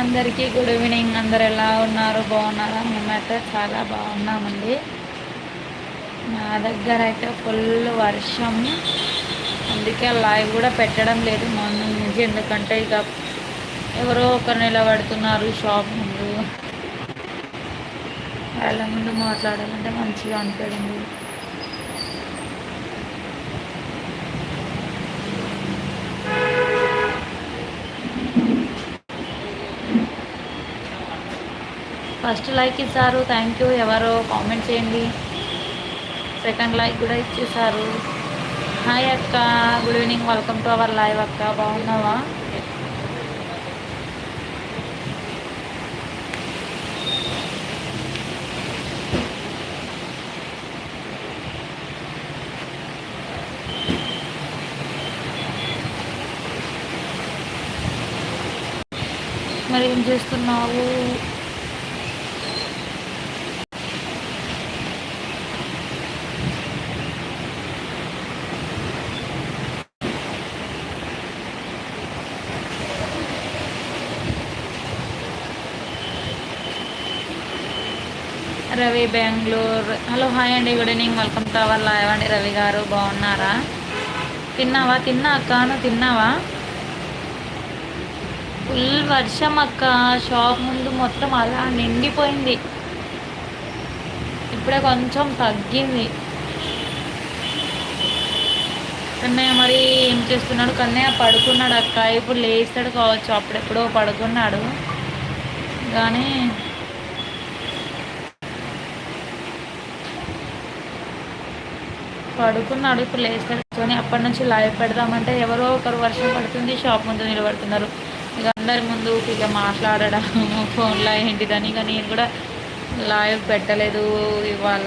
అందరికీ good evening అందరు ఎలా ఉన్నారు? బాగున్నారా? మేమైతే చాలా బాగున్నామండి. నా దగ్గర అయితే ఫుల్ వర్షం. అందుకే లైవ్ కూడా పెట్టడం లేదు మార్నింగ్ నుంచి. ఎందుకంటే ఇక ఎవరో ఒకరు నిలబడుతున్నారు షాప్ ముందు. వాళ్ళ ముందు మాట్లాడాలంటే మంచిగా అనిపించింది ఫస్ట్ లైక్ ఇచ్చారు. థ్యాంక్ యూ ఎవరో కామెంట్ చేయండి. సెకండ్ లైక్ కూడా ఇచ్చేసారు హాయ్ అక్క. Good evening welcome to our live అక్క. బాగున్నావా? మరి ఏం చేస్తున్నావు? రవి బెంగళూరు. హలో హాయ్ అండి good evening. Welcome to our live అండి. రవి గారు బాగున్నారా? తిన్నావా? తిన్నా అక్క. నువ్వు తిన్నావా? ఫుల్ వర్షం అక్క. షాప్ ముందు మొత్తం అలా నిండిపోయింది. ఇప్పుడే కొంచెం తగ్గింది. కన్నయ్య మరి ఏం చేస్తున్నాడు? కన్నయ్య పడుకున్నాడు అక్క. ఇప్పుడు లేస్తాడు కావచ్చు. అప్పుడెప్పుడో పడుకున్నాడు. కానీ పడుకున్నాడు ఇప్పుడు లేస్తాడు అప్పటి నుంచి లైవ్ పెడదామంటే ఎవరో ఒకరు వర్షం పడుతుంది షాప్ ముందు నిలబడుతున్నారు. ఇక అందరి ముందు ఇక మాట్లాడడం ఫోన్లో ఏంటిదని ఇక నేను కూడా లైవ్ పెట్టలేదు ఇవాళ.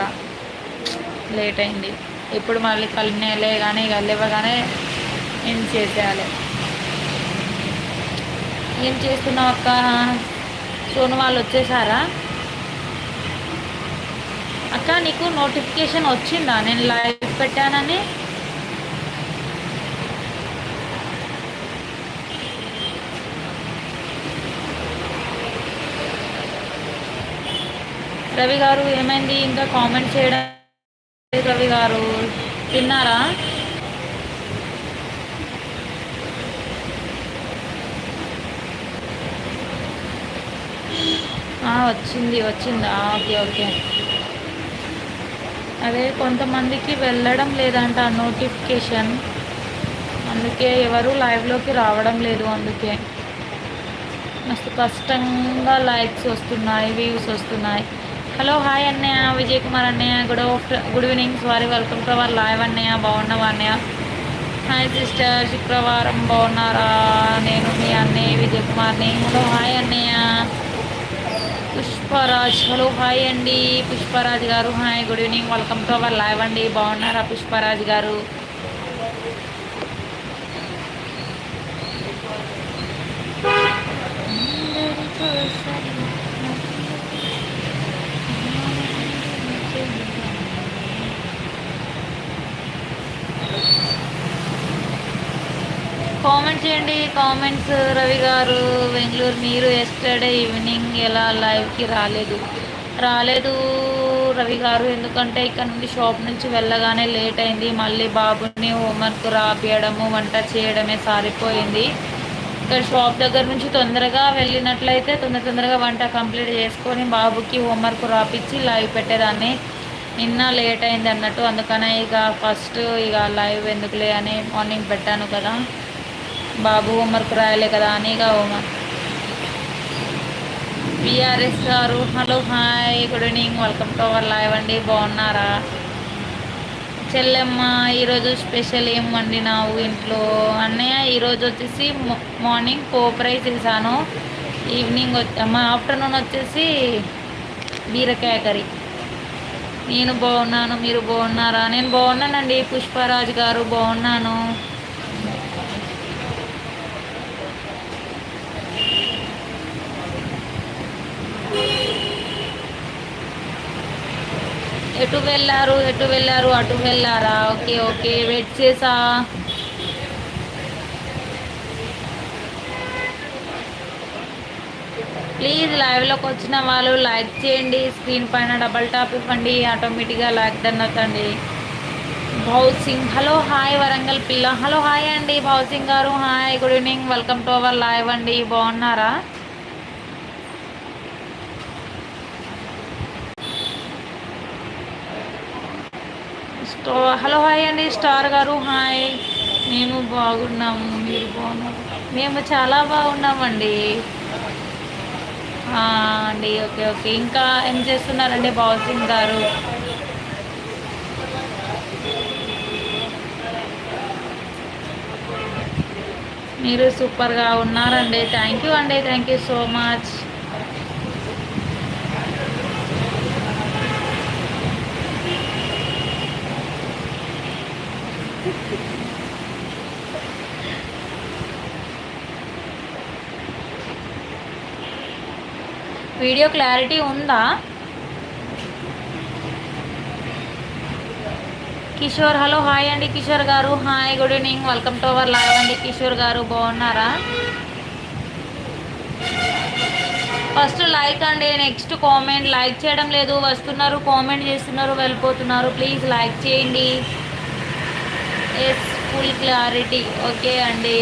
లేట్ అయింది. ఇప్పుడు మళ్ళీ కలినేలే కానీ ఇక లేవగానే ఏం చేసేయాలి? ఏం చేస్తున్నావు అక్క? సోను వాళ్ళు వచ్చేసారా? అక్క నీకు నోటిఫికేషన్ వచ్చిందా? నేను లైవ్ పెట్టానని. రవి గారు ఏమైంది? ఇంకా కామెంట్ చేయడం రవి గారు. తిన్నారా? వచ్చింది వచ్చిందా. Okay okay. అదే కొంతమందికి వెళ్ళడం లేదంట నోటిఫికేషన్. అందుకే ఎవరు లైవ్లోకి రావడం లేదు అందుకే. మస్తు కష్టంగా లైక్స్ వస్తున్నాయి వ్యూస్ వస్తున్నాయి. హలో హాయ్ అన్నయ్య. విజయ్ కుమార్ అన్నయ్య. Good good evening sorry welcome to our live అన్నయ్య. బాగున్నావా అన్నయ్య? హాయ్ సిస్టర్ శుక్రవారం బాగున్నారా? నేను మీ అన్నయ్య విజయ్ కుమార్ని. హలో హాయ్ అన్నయ్య. పుష్పరాజ్. హలో హాయ్ అండి. Pushparaj garu hi good evening welcome to our live అండి. బాగున్నారా పుష్పరాజ్ గారు? కామెంట్ చేయండి. కామెంట్స్ రవి గారు బెంగళూరు మీరు ఎస్టర్డే ఈవినింగ్ ఎలా లైవ్కి రాలేదు? రాలేదు రవి గారు. ఎందుకంటే ఇక్కడ నుండి షాప్ నుంచి వెళ్ళగానే లేట్ అయింది. మళ్ళీ బాబుని హోంవర్క్ రాపియడము వంట చేయడమే సారిపోయింది. ఇక్కడ షాప్ దగ్గర నుంచి తొందరగా వెళ్ళినట్లయితే తొందర తొందరగా వంట కంప్లీట్ చేసుకొని బాబుకి హోంవర్క్ రాపిచ్చి లైవ్ పెట్టేదాన్ని. నిన్న లేట్ అయింది అన్నట్టు. అందుకనే ఇక ఫస్ట్ ఇక లైవ్ ఎందుకులే అని మార్నింగ్ పెట్టాను కదా. బాబు హోంవర్క్ రాయలే కదా అనేగా ఇక homework VRS garu hello hi good evening welcome to our live అండి బాగున్నారా? చెల్లెమ్మ ఈరోజు స్పెషల్ ఏం వండినావు ఇంట్లో? అన్నయ్య ఈరోజు వచ్చేసి మార్నింగ్ పోప్ రైస్ చేశాను ఈవినింగ్ వచ్చి మా ఆఫ్టర్నూన్ వచ్చేసి బీరకాయ కర్రీ. నేను బాగున్నాను మీరు బాగున్నారా? నేను బాగున్నానండి పుష్పరాజ్ గారు బాగున్నాను. ఎటు వెళ్ళారు ఎటు వెళ్ళారు అటు వెళ్ళారా? ఓకే ఓకే వెయిట్ చేసా. ప్లీజ్ లైవ్లోకి వచ్చిన వాళ్ళు లైక్ చేయండి స్క్రీన్ పైన డబల్ టాప్ ఇవ్వండి ఆటోమేటిక్గా లైక్ దన్ అవుతండి సింగ్ హలో హాయ్ వరంగల్ పిల్ల. హలో హాయ్ అండి Singh garu. Hi good evening welcome to our live అండి. బాగున్నారా? స్టో హలో హాయ్ అండి స్టార్ గారు హాయ్. మేము బాగున్నాము మీరు బాగున్నారు? మేము చాలా బాగున్నామండి. అండి ఓకే ఓకే. ఇంకా ఏం చేస్తున్నారండి సింగ్ గారు? మీరు సూపర్గా ఉన్నారండి. థ్యాంక్ యూ అండి thank you so much video clarity ఉందా? కిషోర్ హలో హాయ్ అండి Kishore garu. Hi good evening welcome to our live అండి కిషోర్ గారు. బాగున్నారా? ఫస్ట్ లైక్ అండి నెక్స్ట్ కామెంట్ లైక్ చేయడం లేదు. వస్తున్నారు కామెంట్ చేస్తున్నారు వెళ్ళిపోతున్నారు. ప్లీజ్ లైక్ చేయండి. ఎస్ ఫుల్ క్లారిటీ ఓకే అండి.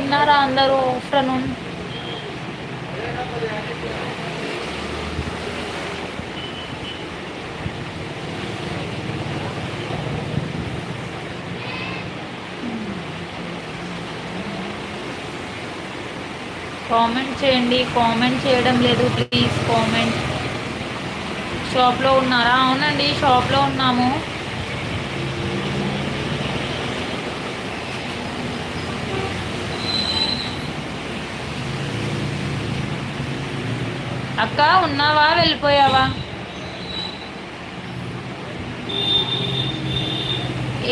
తిన్నారా అందరూ ఆఫ్టర్నూన్? కామెంట్ చేయండి కామెంట్ చేయడం లేదు ప్లీజ్ కామెంట్. షాప్లో ఉన్నారా? అవునండి షాప్లో ఉన్నాము. అక్క ఉన్నావా? వెళ్ళిపోయావా?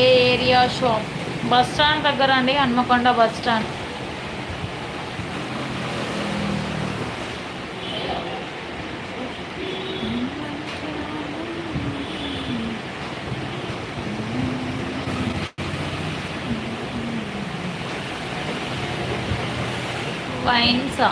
ఏ ఏరియా షాప్ బస్ స్టాండ్ దగ్గర అండి హన్మకొండ బస్ స్టాండ్. వైన్సా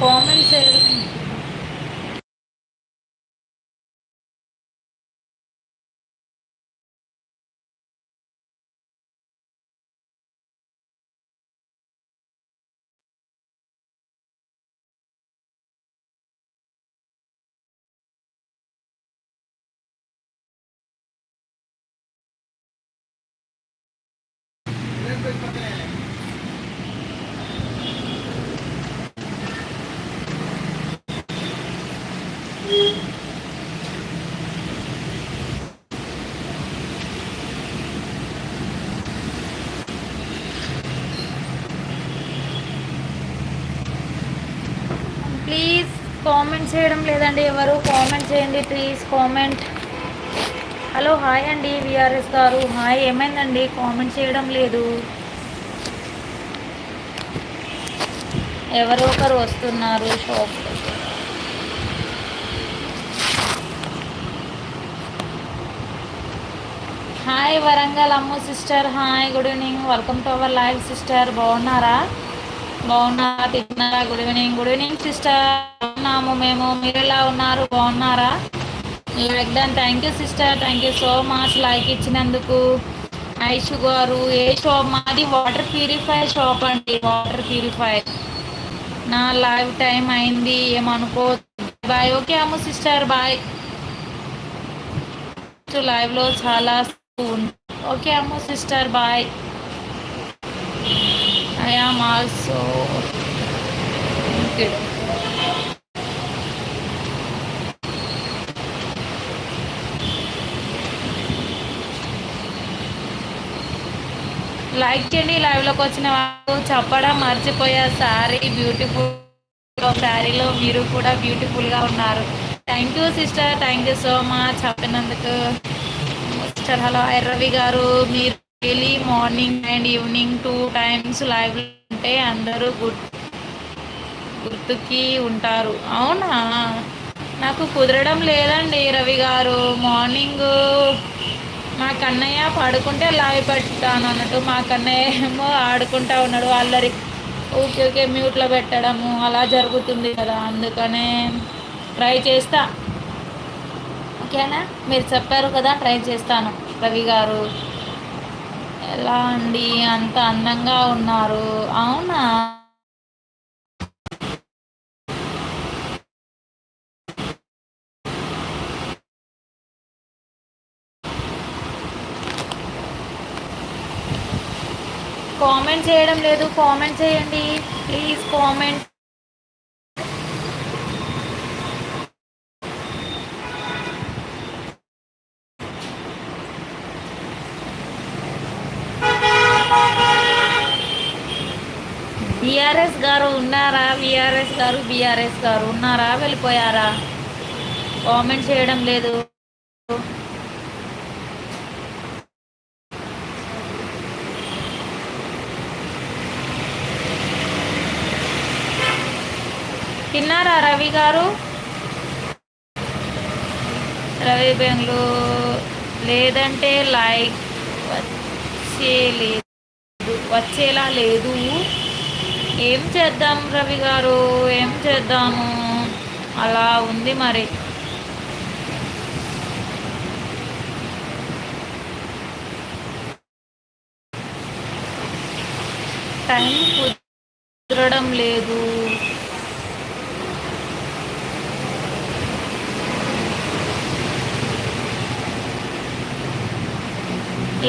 కామెంట్స్ ప్లీజ్ కామెంట్ చేయడం లేదండి ఎవరు కామెంట్ చేయండి ప్లీజ్ కామెంట్ హలో హాయ్ అండి విఆర్ఎస్ గారు. హాయ్ ఏమైందండి? కామెంట్ చేయడం లేదు. ఎవరో ఒకరు వస్తున్నారు shop hi Warangal Ammu sister hi good evening welcome to our live sister బాగున్నారా? బాగున్నారా? తిన్నారా? Good evening good evening sister ఉన్నాము మేము. మీరు ఎలా ఉన్నారు? బాగున్నారా? Like done thank you sister thank you so much like ఇచ్చినందుకు. ఐషు గారు ఏ షాప్ మాది వాటర్ ప్యూరిఫై షాప్ అండి. వాటర్ ప్యూరిఫై నా లైవ్ టైం అయింది ఏమనుకో బాయ్ ఓకే అమ్మ సిస్టర్ బాయ్ లైవ్లో చాలా ఓకే అమ్మ sister bye I am also okay like చేయండి లైవ్లోకి వచ్చిన వాళ్ళు చెప్పడం మర్చిపోయా శారీ బ్యూటిఫుల్ శారీలో మీరు కూడా బ్యూటిఫుల్గా ఉన్నారు. Thank you sister thank you so much చెప్పినందుకు సిస్టర్ హలో రవి గారు మీరు daily morning and evening two times live ఉంటే అందరూ గుడ్ గుర్తుకి ఉంటారు. అవునా? నాకు కుదరడం లేదండి రవి గారు. మార్నింగ్ మా కన్నయ్య పడుకుంటే లావి పెడతాను అన్నట్టు మా కన్నయ్య ఏమో ఆడుకుంటా ఉన్నాడు. అల్లరి. ఓకే ఓకే మ్యూట్లో పెట్టడము అలా జరుగుతుంది కదా అందుకనే ట్రై చేస్తా. ఓకేనా? మీరు చెప్పారు కదా ట్రై చేస్తాను. రవి గారు. ఎలా అండి? అంత అందంగా ఉన్నారు అవునా కామెంట్ చేయడం లేదు కామెంట్ చేయండి. ప్లీజ్ కామెంట్ బీఆర్ఎస్ గారు ఉన్నారా? బీఆర్ఎస్ గారు బీఆర్ఎస్ గారు ఉన్నారా? వెళ్ళిపోయారా? కామెంట్ చేయడం లేదు. తిన్నారా రవి గారు? రవి బెంగళూరు. లేదంటే లైక్ వచ్చే లేదు. వచ్చేలా లేదు. ఏం చేద్దాం రవి గారు? ఏం చేద్దాము? అలా ఉంది మరి. టైం కుదరడం లేదు.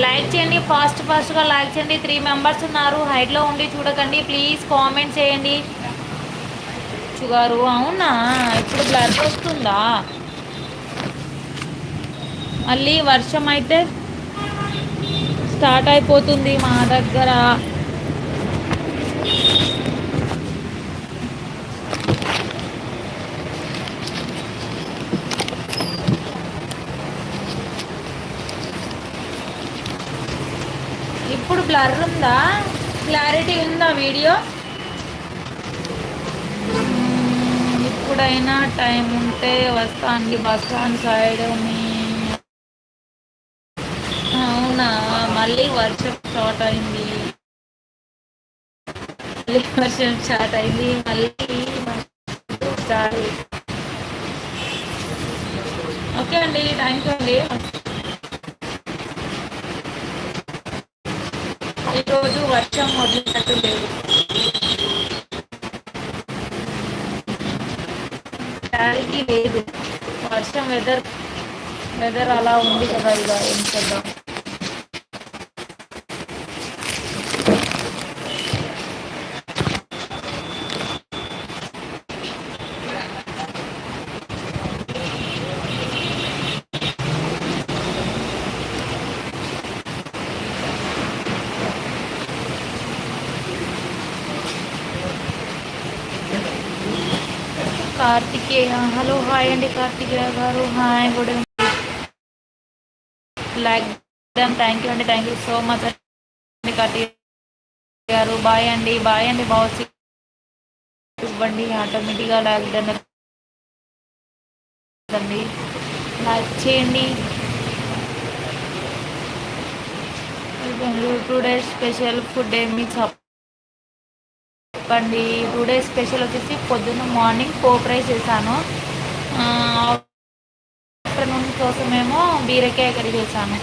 లైక్ చేయండి ఫాస్ట్ ఫాస్ట్గా లైక్ చేయండి. త్రీ మెంబర్స్ ఉన్నారు హైట్లో ఉండి చూడకండి. ప్లీజ్ కామెంట్ చేయండి. చూగారు అవునా? ఇప్పుడు బ్లడ్ వస్తుందా? మళ్ళీ వర్షం అయితే స్టార్ట్ అయిపోతుంది మా దగ్గర. ఇప్పుడు బ్లర్ ఉందా? క్లారిటీ ఉందా వీడియో ఎప్పుడైనా టైం ఉంటే వస్తాను బస్ స్టాండ్ సైడ్ మీ అవునా? మళ్ళీ వర్షం స్టార్ట్ అయింది. మళ్ళీ వర్షం స్టార్ట్ అయింది. మళ్ళీ స్టార్ట్ ఓకే అండి థ్యాంక్ యూ అండి. రోజు వర్షం మొదలైనట్టు లేదు. లేదు. వర్షం వెదర్ వెదర్ అలా ఉంది కదా ఇక ఏం చేద్దాం కార్తికేయ హలో హాయ్ అండి. Karthikeya garu hi good like thank you అండి. థ్యాంక్ యూ సో మచ్ అండి కార్తికేయ గారు. బాయ్ అండి. బాయ్ అండి బాస్ ఇవ్వండి. ఆటోమేటిక్గా లైక్ డన్ అండి లైక్ చేయండి. బెంగళూరు టుడే స్పెషల్ ఫుడ్ ఏమి చెప్పండి టుడే స్పెషల్ వచ్చేసి పొద్దున్న మార్నింగ్ పోప్ రైస్ చేశాను ఆఫ్టర్నూన్ కోసమేమో బీరకాయ కర్రీ చేశాను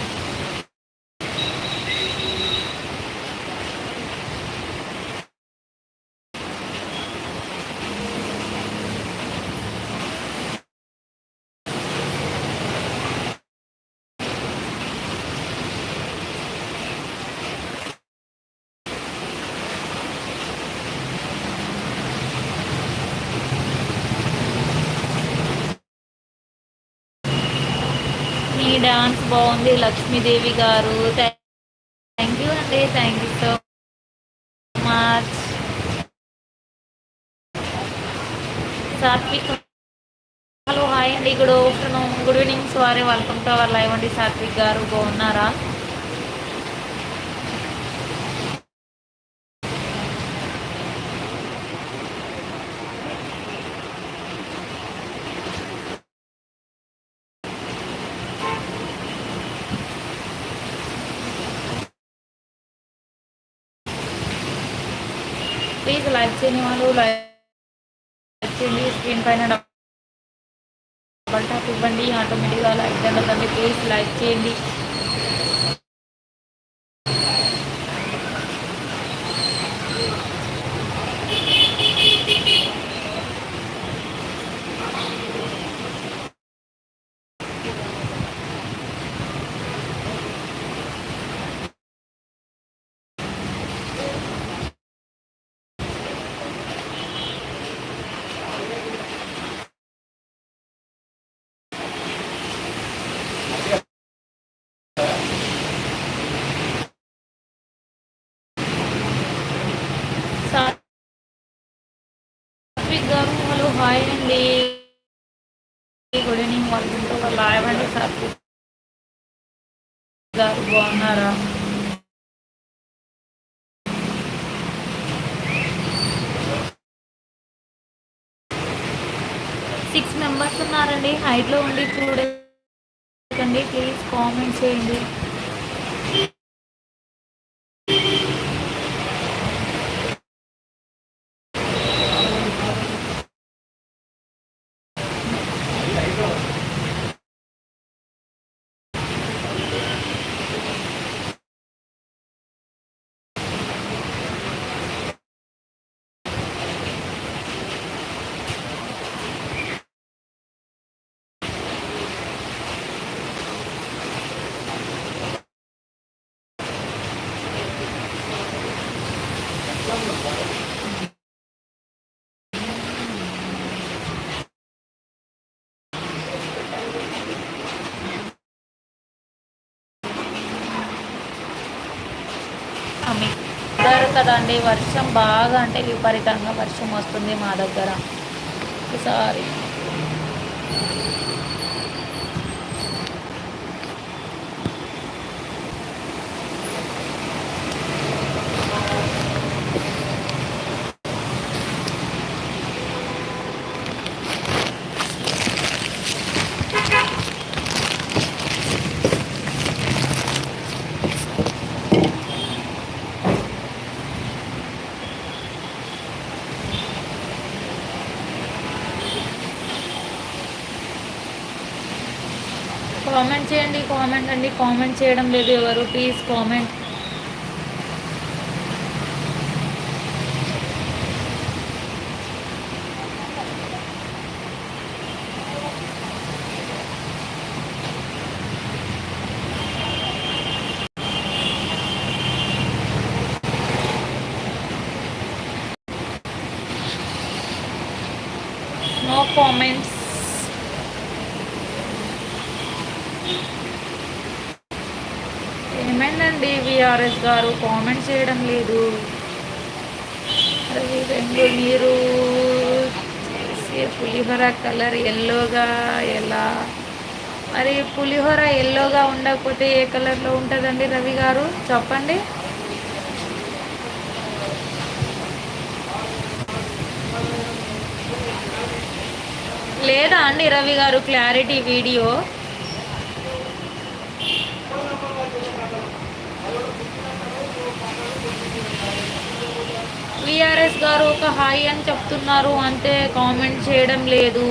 మీ డాన్స్ బాగుంది. లక్ష్మీదేవి గారు. థ్యాంక్ యూ అండి. Thank you so much Satvik hello hi అండి. అండి good afternoon good evening sorry welcome to our live అండి. సాత్విక్ గారు బాగున్నారా? ప్లీజ్ లైక్ చేయని వాళ్ళు లైక్ చేయండి స్క్రీన్ పైన డబల్ టాప్ ఇవ్వండి ఆటోమేటిక్గా లైక్ జనరల్ ప్లీజ్ లైక్ చేయండి. సాత్విక్ గారు హలో హాయ్ అండి గుడ్ ఈవినింగ్ వాళ్ళ లైవ్ అండి సాత్విక్ గారు బాగున్నారా? సిక్స్ మెంబర్స్ ఉన్నారండి. హైట్లో ఉండి చూడండి ప్లీజ్ కామెంట్ చేయండి. మీకు కదండి వర్షం బాగా అంటే విపరీతంగా వర్షం వస్తుంది మా దగ్గర. ఈసారి కామెంట్ అండి. కామెంట్ చేయడం లేదు ఎవరు. Please comment. నో కామెంట్స్ ఏమైందండి విఆర్ఎస్ గారు? కామెంట్ చేయడం లేదు. రవి మీరు పులిహోర కలర్ ఎల్లోగా ఎలా? మరి పులిహోర ఎల్లోగా ఉండకపోతే ఏ కలర్లో ఉంటుందండి రవి గారు? చెప్పండి. లేదా అండి రవి గారు క్లారిటీ వీడియో విఆర్ఎస్ గారు ఒక హాయ్ అని చెప్తున్నారు అంతే కామెంట్ చేయడం లేదు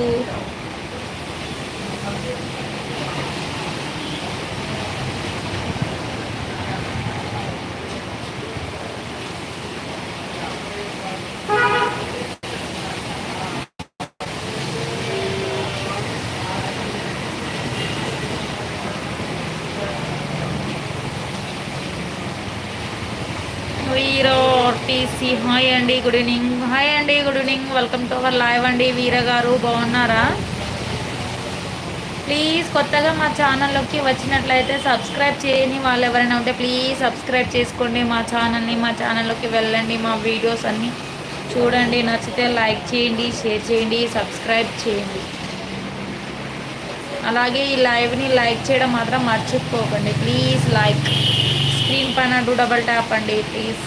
వీరో టీసీ హాయ్ అండి గుడ్ ఈవినింగ్ హాయ్ అండి good evening welcome to our live అండి వీర గారు బాగున్నారా? ప్లీజ్ కొత్తగా మా ఛానల్లోకి వచ్చినట్లయితే సబ్స్క్రైబ్ చేయని వాళ్ళు ఎవరైనా ఉంటే ప్లీజ్ సబ్స్క్రైబ్ చేసుకోండి. మా ఛానల్ని మా ఛానల్లోకి వెళ్ళండి. మా వీడియోస్ అన్నీ చూడండి. నచ్చితే లైక్ చేయండి షేర్ చేయండి సబ్స్క్రైబ్ చేయండి. అలాగే ఈ లైవ్ని లైక్ చేయడం మాత్రం మర్చిపోకండి. ప్లీజ్ లైక్ స్క్రీన్ పైన డూ డబల్ ట్యాప్ అండి ప్లీజ్